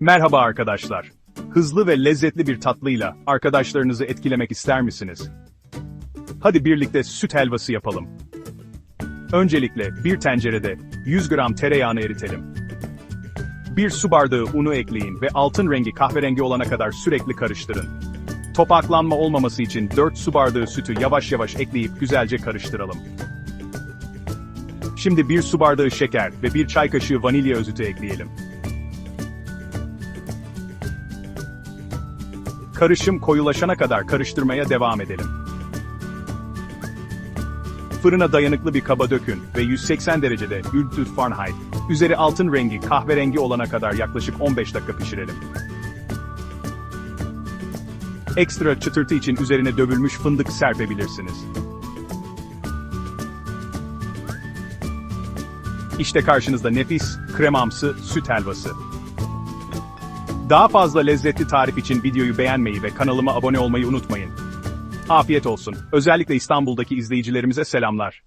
Merhaba arkadaşlar. Hızlı ve lezzetli bir tatlıyla arkadaşlarınızı etkilemek ister misiniz? Hadi birlikte süt helvası yapalım. Öncelikle bir tencerede 100 gram tereyağını eritelim. Bir su bardağı unu ekleyin ve altın rengi kahverengi olana kadar sürekli karıştırın. Topaklanma olmaması için 4 su bardağı sütü yavaş yavaş ekleyip güzelce karıştıralım. Şimdi bir su bardağı şeker ve bir çay kaşığı vanilya özütü ekleyelim. Karışım koyulaşana kadar karıştırmaya devam edelim. Fırına dayanıklı bir kaba dökün ve 180 derecede 300 Fahrenheit, üzeri altın rengi kahverengi olana kadar yaklaşık 15 dakika pişirelim. Ekstra çıtırtı için üzerine dövülmüş fındık serpebilirsiniz. İşte karşınızda nefis, kremamsı süt helvası. Daha fazla lezzetli tarif için videoyu beğenmeyi ve kanalıma abone olmayı unutmayın. Afiyet olsun. Özellikle İstanbul'daki izleyicilerimize selamlar.